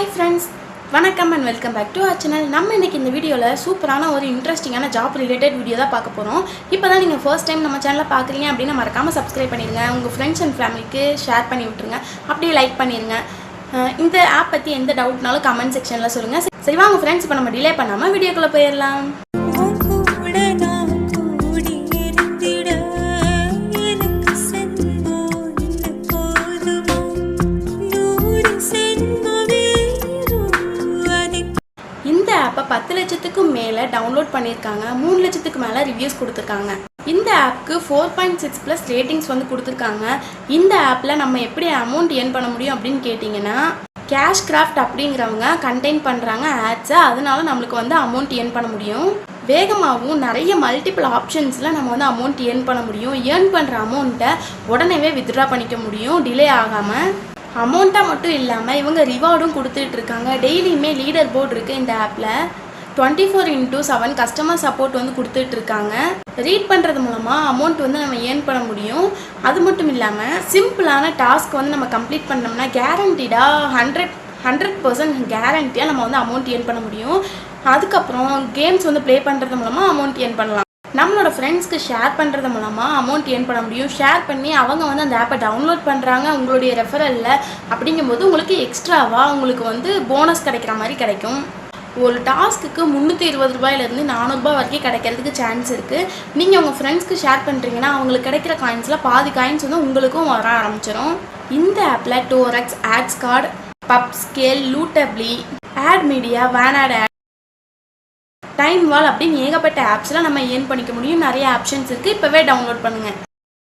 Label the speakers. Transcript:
Speaker 1: Hi friends வணக்கம் and welcome back to our channel நம்ம இன்னைக்கு இந்த வீடியோவில் சூப்பரான ஒரு இன்ட்ரெஸ்டிங்கான ஜாப் ரிலேட்டட் வீடியோ தான் பார்க்க போகிறோம் இப்போ தான் நீங்கள் ஃபர்ஸ்ட் டைம் நம்ம சேனலில் பார்க்குறீங்க அப்படின்னு மறக்காமல் சப்ஸ்கிரைப் பண்ணிடுங்க. உங்கள் ஃப்ரெண்ட்ஸ் அண்ட் ஃபேமிலிக்கு ஷேர் பண்ணி விட்டுருங்க. அப்படியே லைக் பண்ணிடுங்க. இந்த ஆப் பற்றி எந்த டவுட்னாலும் கமெண்ட் செக்ஷனில் சொல்லுங்கள் சரி வாங்க ஃப்ரெண்ட்ஸ் இப்போ நம்ம டிலே பண்ணாமல் வீடியோக்குள்ளே போயிடலாம். ஆப்பை பத்து லட்சத்துக்கும் மேலே டவுன்லோட் பண்ணியிருக்காங்க. மூணு லட்சத்துக்கு மேலே ரிவ்யூஸ் கொடுத்துருக்காங்க. இந்த ஆப்க்கு four point six plus ratings வந்து கொடுத்துருக்காங்க. இந்த ஆப்பில் நம்ம எப்படி அமௌண்ட் ஏர்ன் பண்ண முடியும் அப்படின்னு கேட்டிங்கன்னா கேஷ் கிராஃப்ட் அப்படிங்கிறவங்க கண்டெயின் பண்ணுறாங்க ஆட்ஸை அதனால நம்மளுக்கு வந்து அமௌண்ட் ஏர்ன் பண்ண முடியும். வேகமாகவும் நிறைய மல்டிபிள் ஆப்ஷன்ஸில் நம்ம வந்து அமௌண்ட் ஏர்ன் பண்ண முடியும். ஏர்ன் பண்ணுற அமௌண்ட்டை உடனேவே வித்ட்ரா பண்ணிக்க முடியும். டிலே ஆகாமல் அமௌண்ட்டாக மட்டும் இல்லாமல் இவங்க ரிவார்டும் கொடுத்துட்டு இருக்காங்க. டெய்லியுமே லீடர் போர்டு இருக்குது இந்த ஆப்பில் twenty four into seven customer support வந்து கொடுத்துட்டு இருக்காங்க. ரீட் பண்ணுறது மூலமாக அமௌண்ட் வந்து நம்ம ஏர்ன் பண்ண முடியும். அது மட்டும் இல்லாமல் சிம்பிளான டாஸ்க் வந்து நம்ம கம்ப்ளீட் பண்ணோம்னா கேரண்டீடாக ஹண்ட்ரட் ஹண்ட்ரட் பர்சன்ட் கேரண்டியாக நம்ம வந்து அமௌண்ட் ஏர்ன் பண்ண முடியும். அதுக்கப்புறம் கேம்ஸ் வந்து ப்ளே பண்ணுறது மூலமாக அமௌண்ட் ஏர்ன் பண்ணலாம். நம்மளோட ஃப்ரெண்ட்ஸ்க்கு ஷேர் பண்ணுறது மூலமாக அமௌண்ட் ஏர்ன் பண்ண முடியும். ஷேர் பண்ணி அவங்க வந்து அந்த ஆப்பை டவுன்லோட் பண்ணுறாங்க உங்களுடைய ரெஃபரலில் அப்படிங்கும்போது உங்களுக்கு எக்ஸ்ட்ராவாக உங்களுக்கு வந்து போனஸ் கிடைக்கிற மாதிரி கிடைக்கும். ஒரு டாஸ்க்குக்கு முந்நூற்றி இருபது ரூபாயிலேருந்து நானூறுபா வரைக்கும் கிடைக்கிறதுக்கு சான்ஸ் இருக்குது நீங்கள் உங்கள் ஃப்ரெண்ட்ஸ்க்கு ஷேர் பண்ணுறீங்கன்னா அவங்களுக்கு கிடைக்கிற காயின்ஸில் பாதி காயின்ஸ் வந்து உங்களுக்கும் வர ஆரம்பிச்சிடும் இந்த ஆப்பில் Torox AdGate PubScale Lootably ad media Wannads TimeWall அப்படின்னு ஏகப்பட்ட ஆப்ஸில் நம்ம ஏர்ன் பண்ணிக்க முடியும். நிறைய ஆப்ஷன்ஸ் இருக்குது இப்போவே டவுன்லோட் பண்ணுங்கள்